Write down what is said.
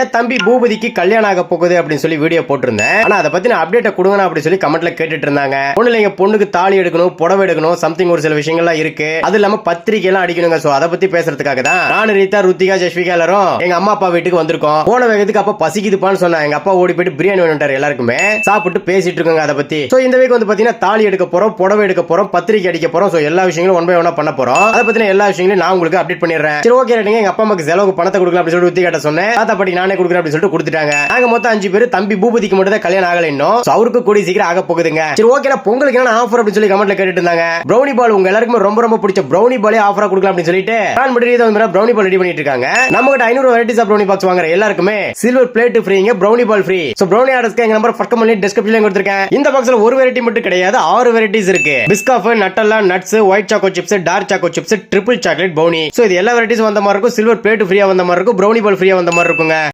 என் தம்பி பூபதிக்கு கல்யாணம் ஆக போகுது அப்படின்னு சொல்லி வீடியோ போட்டிருந்தேன். ஆனா அதை பத்தி நான் அப்டேட்டை கொடுங்க அப்படின்னு சொல்லி கமெண்ட்ல கேட்டுட்டு இருந்தாங்க ஒண்ணு இல்லைங்க பொண்ணுக்கு தாலி எடுக்கணும் புடவை எடுக்கணும் சம்திங் ஒரு சில விஷயங்கள்லாம் இருக்கு. அது இல்லாம பத்திரிகை எல்லாம் அடிக்கணுங்க. சோ அதை பத்தி பேசுறதுக்காக தான் நானு ரீதா ருத்திகா ஜஸ்விகா எல்லாரும் எங்க அம்மா அப்பா வீட்டுக்கு வந்திருக்கோம். போன வேகத்துக்கு அப்பா பசிக்குதுப்பான்னு சொன்னா எங்க அப்பா ஓடி போயிட்டு பிரியாணி வேணுட்டார் எல்லாருக்குமே. சாப்பிட்டு பேசிட்டு இருக்கோங்க அதை பத்தி. சோ இந்த வீக் வந்து பாத்தீங்கன்னா தாலி எடுக்க போறோம் புடவை எடுக்க போறோம் பத்திரிக்கை அடிக்க போறோம். சோ எல்லா விஷயங்களும் ஒன் பை ஒன்னா பண்ண போறோம். அதை பத்தின எல்லா விஷயங்களையும் நான் உங்களுக்கு அப்டேட் பண்ணிடுறேன். சரி ஓகே எங்க அப்பா அம்மாக்கு செலவுக்கு பணத்தை கொடுக்கலாம் அப்படின்னு சொல்லி ருத்திகாட்ட சொன்னேன். அதை பாட்டி நானே கொடுக்குறேன் அப்படின்னு சொல்லிட்டு கொடுத்துட்டாங்க. நாங்க மொத்தம் அஞ்சு பேர் தம்பி பூபதிக்கு மட்டும் தான் கல்யாணம் ஆகல இன்னும். அவருக்கு கூடிய சீக்கிரம் ஆக போகுதுங்க. சரி ஓகே பொங்கலுக்கு என்ன ஆஃபர் அப்படின்னு சொல்லி கமெண்ட்ல கேட்டுட்டு இருந்தாங்க. ப்ரௌனி பால் உங்க எல்லாருக்குமே ரொம்ப ரொம்ப பிடிச்ச ப்ரௌனி பாலே ஆஃபரா கொடுக்கலாம் அப்படின்னு சொல்லிட்டு நான் பண்ணி ப்ரௌனி பால் ரெடி பண்ணிட்டு இருக்காங்க. நம்ம கிட்ட ஐநூறு வெரைட்டிஸ் ஆஃப் ப்ரௌனி பாக்ஸ் வாங்குற எல்லாருக்குமே silver plate ஃப்ரீங்க brownie ball free so brownie ஆர்டர்ஸ்க்கு எங்க நம்பர் ஃபர்ஸ்ட் பண்ணி டிஸ்கிரிப்ஷன்ல கொடுத்துருக்கேன். இந்த பாக்ஸ்ல ஒரு வெரைட்டி மட்டும் கிடையாது ஆறு வெரைட்டிஸ் இருக்கு. Biscoff Nutella nuts white choco chips dark choco chips triple chocolate brownie so இது எல்லா வெரைட்டிஸ் வந்த மாதிரி இருக்கும். சில்வர் பிளேட் ஃப்ரீயா வந்த மாதிரி இருக்கும். ப்ரௌனி பால் ஃப்ரீயா வந்த மாதிரி இருக்குங்க.